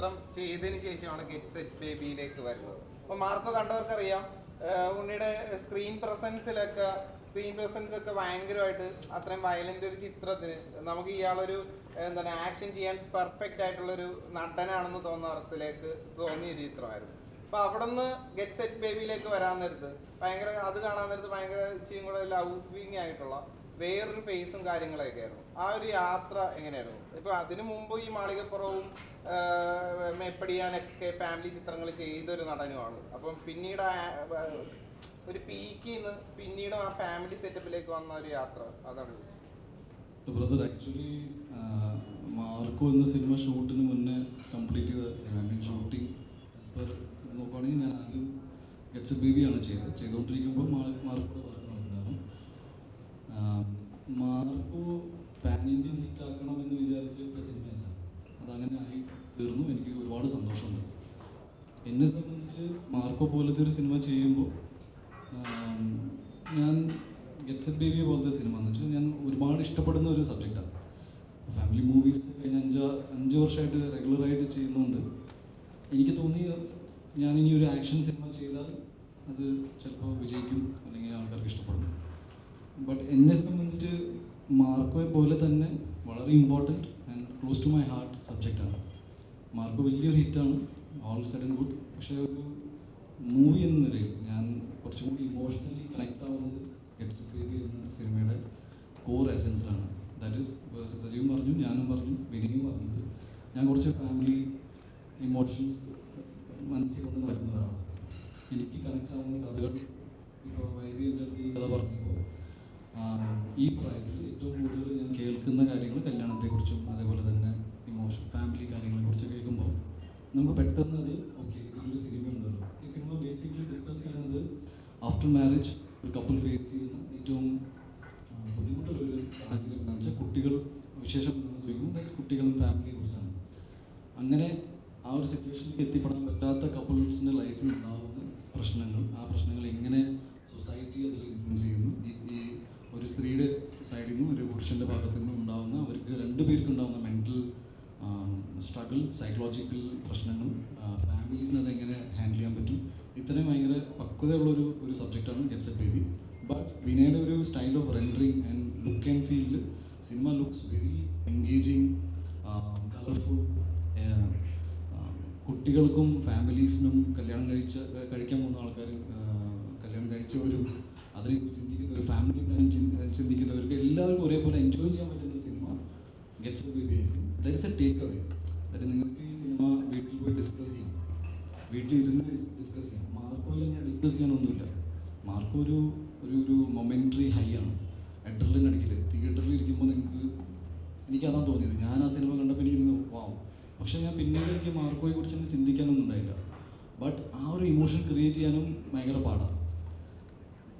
ചിത്രം ചെയ്തതിന് ശേഷമാണ് ഗെറ്റ് സെറ്റ് ബേബിയിലേക്ക് വരുന്നത്. അപ്പൊ മാർക്ക് കണ്ടവർക്കറിയാം ഉണ്ണിയുടെ സ്ക്രീൻ പ്രസൻസിലൊക്കെ സ്ക്രീൻ പ്രസൻസ് ഒക്കെ ഭയങ്കരമായിട്ട് അത്രയും വയലന്റ് ഒരു ചിത്രത്തിന് നമുക്ക് ഇയാളൊരു എന്താണ് ആക്ഷൻ ചെയ്യാൻ പെർഫെക്റ്റ് ആയിട്ടുള്ള ഒരു നടനാണെന്ന് തോന്നുന്ന അർത്ഥത്തിലേക്ക് തോന്നിയ ചിത്രമായിരുന്നു. അപ്പൊ അവിടെ നിന്ന് ഗെറ്റ് സെറ്റ് ബേബിയിലേക്ക് വരാൻ നേരത്ത് ഭയങ്കര അത് കാണാൻ നേരത്ത് ഭയങ്കര ഇച്ചിരി കൂടെ ലവിങ് ആയിട്ടുള്ള വേറൊരു ഫേസും കാര്യങ്ങളൊക്കെ ആയിരുന്നു ആ ഒരു യാത്ര എങ്ങനെയായിരുന്നു? ഇപ്പൊ അതിനു മുമ്പ് ഈ മാളികപ്പുറവും മേപ്പടിയാനൊക്കെ ഫാമിലി ചിത്രങ്ങൾ ചെയ്ത ഒരു നടനുമാണ്. അപ്പം പിന്നീട് ഒരു പീക്കിൽ നിന്ന് പിന്നീട് ആ ഫാമിലി സെറ്റപ്പിലേക്ക് വന്ന ഒരു യാത്ര. അതാണ്. ബ്രദർ ആക്ച്വലി മാർക്കോ എന്ന സിനിമ ഷൂട്ടിന് മുന്നേ കംപ്ലീറ്റ് ചെയ്ത സിനിമ മീൻ ഷൂട്ടിംഗ് നോക്കുകയാണെങ്കിൽ ഞാൻ ആദ്യം ഗെറ്റ്സ് ബേബിയാണ് ചെയ്തത് ചെയ്തുകൊണ്ടിരിക്കുമ്പോൾ Marco Marco pan Indian hit ആക്കണമെന്ന് വിചാരിച്ചെടുത്ത സിനിമയല്ല. അതങ്ങനെ ആയി തീർന്നു. എനിക്ക് ഒരുപാട് സന്തോഷമുണ്ട്. എന്നെ സംബന്ധിച്ച് മാർക്കോ പോലത്തെ ഒരു സിനിമ ചെയ്യുമ്പോൾ ഞാൻ ഗെറ്റ്സ് ബേബിയെ പോലത്തെ സിനിമ എന്ന് വെച്ചാൽ ഞാൻ ഒരുപാട് ഇഷ്ടപ്പെടുന്ന ഒരു സബ്ജക്റ്റാണ്. ഫാമിലി മൂവീസ് കഴിഞ്ഞ അഞ്ച് അഞ്ച് വർഷമായിട്ട് റെഗുലറായിട്ട് ചെയ്യുന്നുണ്ട്. എനിക്ക് തോന്നി ഞാൻ ഇനി ഒരു ആക്ഷൻ സിനിമ ചെയ്താൽ അത് ചിലപ്പോൾ വിജയിക്കും അല്ലെങ്കിൽ ആൾക്കാർക്ക് ഇഷ്ടപ്പെടും. ബട്ട് എന്നെ സംബന്ധിച്ച് മാർക്കോയെ പോലെ തന്നെ വളരെ important and close to my heart സബ്ജക്റ്റാണ് മാർക്കോ വലിയൊരു ഹിറ്റാണ് ഓൾ സഡൻ ഗുഡ് പക്ഷേ ഒരു മൂവി എന്ന നിലയിൽ ഞാൻ കുറച്ചും കൂടി ഇമോഷണലി കണക്ട് ആവുന്നത് ഗെറ്റ്സ് ബേബി എന്ന സിനിമയുടെ കോർ എസെൻസിലാണ് ദാറ്റ് ഈസ് സജീവും പറഞ്ഞു ഞാനും പറഞ്ഞു വിനയും പറഞ്ഞത് ഞാൻ കുറച്ച് ഫാമിലി ഇമോഷൻസ് മനസ്സിൽ കൊണ്ട് നടക്കുന്ന ഒരാളാണ് എനിക്ക് കണക്ട് ആവുന്ന കഥകൾ ഇപ്പോൾ വൈബി എന്റെ അടുത്ത് ഈ കഥ പറഞ്ഞപ്പോൾ ഈ പ്രായത്തിൽ ഏറ്റവും കൂടുതൽ ഞാൻ കേൾക്കുന്ന കാര്യങ്ങൾ കല്യാണത്തെക്കുറിച്ചും അതേപോലെ തന്നെ ഇമോഷൻ ഫാമിലി കാര്യങ്ങളെ കുറിച്ച് കേൾക്കുമ്പോൾ നമുക്ക് പെട്ടെന്ന് അത് ഓക്കെ ഇതിലൊരു സിനിമ ഉണ്ടല്ലോ. ഈ സിനിമ ബേസിക്കലി ഡിസ്കസ് ചെയ്യുന്നത് ആഫ്റ്റർ മാരേജ് ഒരു കപ്പിൾ ഫേസ് ചെയ്യുന്ന ഏറ്റവും ബുദ്ധിമുട്ടുള്ള ബുദ്ധിമുട്ടുള്ളൊരു സാഹചര്യം എന്താണെന്ന് വെച്ചാൽ കുട്ടികൾ വിശേഷം എന്താണെന്ന് ചോദിക്കുമ്പോൾ ദാറ്റ്സ് കുട്ടികളും ഫാമിലിയെ കുറിച്ചാണ് അങ്ങനെ ആ ഒരു സിറ്റുവേഷനിലേക്ക് എത്തിപ്പെടാൻ പറ്റാത്ത കപ്പിൾസിന്റെ ലൈഫിൽ ഉണ്ടാകുന്ന പ്രശ്നങ്ങൾ ആ പ്രശ്നങ്ങൾ എങ്ങനെ ഒരു സ്ത്രീയുടെ സൈഡിൽ നിന്നും ഒരു പുരുഷന്റെ ഭാഗത്തു നിന്നും ഉണ്ടാകുന്ന അവർക്ക് രണ്ട് പേർക്ക് ഉണ്ടാകുന്ന മെന്റൽ സ്ട്രഗിൾ സൈക്കോളജിക്കൽ പ്രശ്നങ്ങൾ ഫാമിലീസിന് അതെങ്ങനെ ഹാൻഡിൽ ചെയ്യാൻ പറ്റും? ഇത്രയും ഭയങ്കര പക്വതയുള്ളൊരു ഒരു സബ്ജക്റ്റാണ് ഗെറ്റ്സ് എ ബേബി ബട്ട് വിനയുടെ ഒരു style of rendering and look and ഫീലിൽ സിനിമ ലുക്സ് വെരി എൻഗേജിങ് കളർഫുൾ കുട്ടികൾക്കും ഫാമിലീസിനും കല്യാണം കഴിച്ച കഴിക്കാൻ പോകുന്ന ആൾക്കാരും കല്യാണം കഴിച്ചവരും അതിനെ ചിന്തിക്കുന്ന ഒരു ഫാമിലി പ്ലാനിങ് ചിന്തിക്കുന്നവർക്ക് എല്ലാവർക്കും ഒരേപോലെ എൻജോയ് ചെയ്യാൻ പറ്റുന്ന സിനിമ ഗെറ്റ്സ് എ ടേക്ക് അവേ അതായത് നിങ്ങൾക്ക് ഈ സിനിമ വീട്ടിൽ പോയി ഡിസ്കസ് ചെയ്യാം. വീട്ടിൽ ഇരുന്ന് ഡിസ്കസ് ചെയ്യാം. മാർക്കോയിൽ ഞാൻ ഡിസ്കസ് ചെയ്യാനൊന്നുമില്ല. മാർക്കോ ഒരു ഒരു ഒരു മൊമെന്ററി ഹൈ ആണ്. എഡ്രലിൻ അടിക്കൽ. തിയേറ്ററിൽ ഇരിക്കുമ്പോൾ നിങ്ങൾക്ക് എനിക്കതാണ് തോന്നിയത്. ഞാൻ ആ സിനിമ കണ്ടപ്പോൾ എനിക്ക് വാവും. പക്ഷേ ഞാൻ പിന്നീട് എനിക്ക് മാർക്കോയെ കുറിച്ച് ചിന്തിക്കാനൊന്നും ഉണ്ടായില്ല. ബട്ട് ആ ഒരു ഇമോഷൻ ക്രിയേറ്റ് ചെയ്യാനും ഭയങ്കര പാടാണ്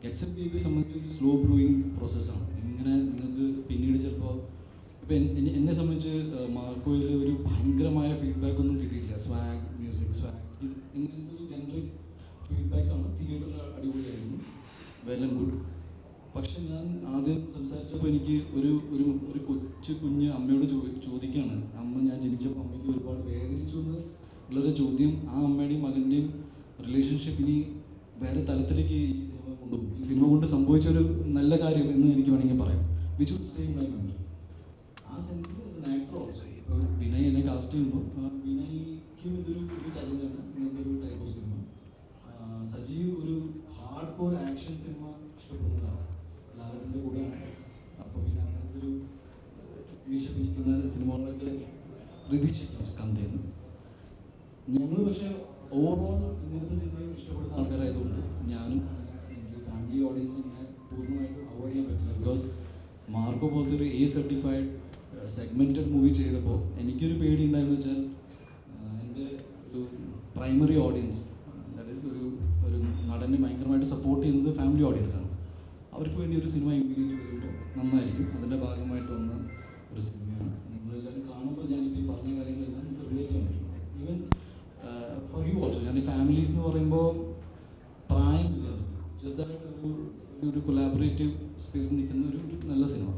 ഗെറ്റ്സ് എ ബേബിയെ സംബന്ധിച്ച് ഒരു സ്ലോ ബ്രൂയിങ് പ്രോസസ്സാണ് ഇങ്ങനെ നിങ്ങൾക്ക് പിന്നീട് ചിലപ്പോൾ ഇപ്പം എന്നെ എന്നെ സംബന്ധിച്ച് മാർക്കോയിൽ ഒരു ഭയങ്കരമായ ഫീഡ്ബാക്ക് ഒന്നും കിട്ടിയിട്ടില്ല. സ്വാഗ് മ്യൂസിക് സ്വാഗ് ഇത് ഇങ്ങനത്തെ ഒരു ജനറിക് ഫീഡ്ബാക്കാണ് തിയേറ്ററിൽ അടിപൊളിയായിരുന്നു. ആൻഡ് ഗുഡ് പക്ഷെ ഞാൻ ആദ്യം സംസാരിച്ചപ്പോൾ എനിക്ക് ഒരു ഒരു ഒരു കൊച്ചു കുഞ്ഞ് അമ്മയോട് ചോ ചോദിക്കുകയാണ് അമ്മ ഞാൻ ജനിച്ചപ്പോൾ അമ്മയ്ക്ക് ഒരുപാട് വേദനിച്ചു എന്ന്. ഉള്ളൊരു ചോദ്യം. ആ അമ്മയുടെയും മകന്റെയും റിലേഷൻഷിപ്പ് വേറെ തലത്തിലേക്ക് ഈ സിനിമ കൊണ്ടുപോകും. സിനിമ കൊണ്ട് സംഭവിച്ച ഒരു നല്ല കാര്യം എന്ന് എനിക്ക് വേണമെങ്കിൽ പറയാം. Which would stay my memory ആ സെൻസിൽ ആസ് എൻ ആക്ടർ ഓൾസോ ഇപ്പോൾ വിനയ് എന്നെ കാസ്റ്റ് ചെയ്യുമ്പോൾ വിനയ്ക്കും ഇതൊരു ഒരു ചലഞ്ചാണ് ഇങ്ങനത്തെ ഒരു ടൈപ്പ് ഓഫ് സിനിമ സജീവ് ഒരു ഹാർഡ് കോർ ആക്ഷൻ സിനിമ ഇഷ്ടപ്പെടുന്നതാണ്. ലാലട്ടിന്റെ കൂടെയാണ്. അപ്പോൾ പിന്നെ അങ്ങനത്തെ ഒരു മീശ പിരിക്കുന്ന സിനിമകളിലൊക്കെ പ്രതീക്ഷിക്കാം. സ്കന്ധയെന്ന് ഞങ്ങൾ പക്ഷേ ഓവറോൾ ഇങ്ങനത്തെ സിനിമയും ഇഷ്ടപ്പെടുന്ന ആൾക്കാരായതുകൊണ്ട് ഞാനും എനിക്ക് ഫാമിലി ഓഡിയൻസ് ഇങ്ങനെ പൂർണമായിട്ടും അവോയ്ഡ് ചെയ്യാൻ പറ്റില്ല. ബിക്കോസ് മാർക്കോ പോലത്തെ ഒരു എ സർട്ടിഫൈഡ് സെഗ്മെന്റഡ് മൂവി ചെയ്തപ്പോൾ എനിക്കൊരു പേടി ഉണ്ടായെന്ന് വെച്ചാൽ എന്റെ ഒരു പ്രൈമറി ഓഡിയൻസ് ദാറ്റ് ഈസ് ഒരു ഒരു നടനെ ഭയങ്കരമായിട്ട് സപ്പോർട്ട് ചെയ്യുന്നത് ഫാമിലി ഓഡിയൻസാണ് അവർക്ക് വേണ്ടി ഒരു സിനിമ ഇമ്മീഡിയറ്റ് വരുമ്പോൾ നന്നായിരിക്കും. അതിന്റെ ഭാഗമായിട്ട് വന്ന ഒരു സിനിമയാണ് നിങ്ങളെല്ലാവരും കാണുമ്പോൾ ഞാനിപ്പോൾ ഈ പറഞ്ഞ കാര്യങ്ങളെല്ലാം നിങ്ങൾക്ക് റിലേറ്റ് ചെയ്യാൻ പറ്റും ഈവൻ ഫോർ യു ഓൾസോ ഞാൻ ഈ ഫാമിലീസ് എന്ന് പറയുമ്പോൾ പ്രായമില്ല ജസ്റ്റ് ആയിട്ട് ഒരു കൊലാബറേറ്റീവ് സ്പേസ് നിൽക്കുന്ന ഒരു നല്ല സിനിമ.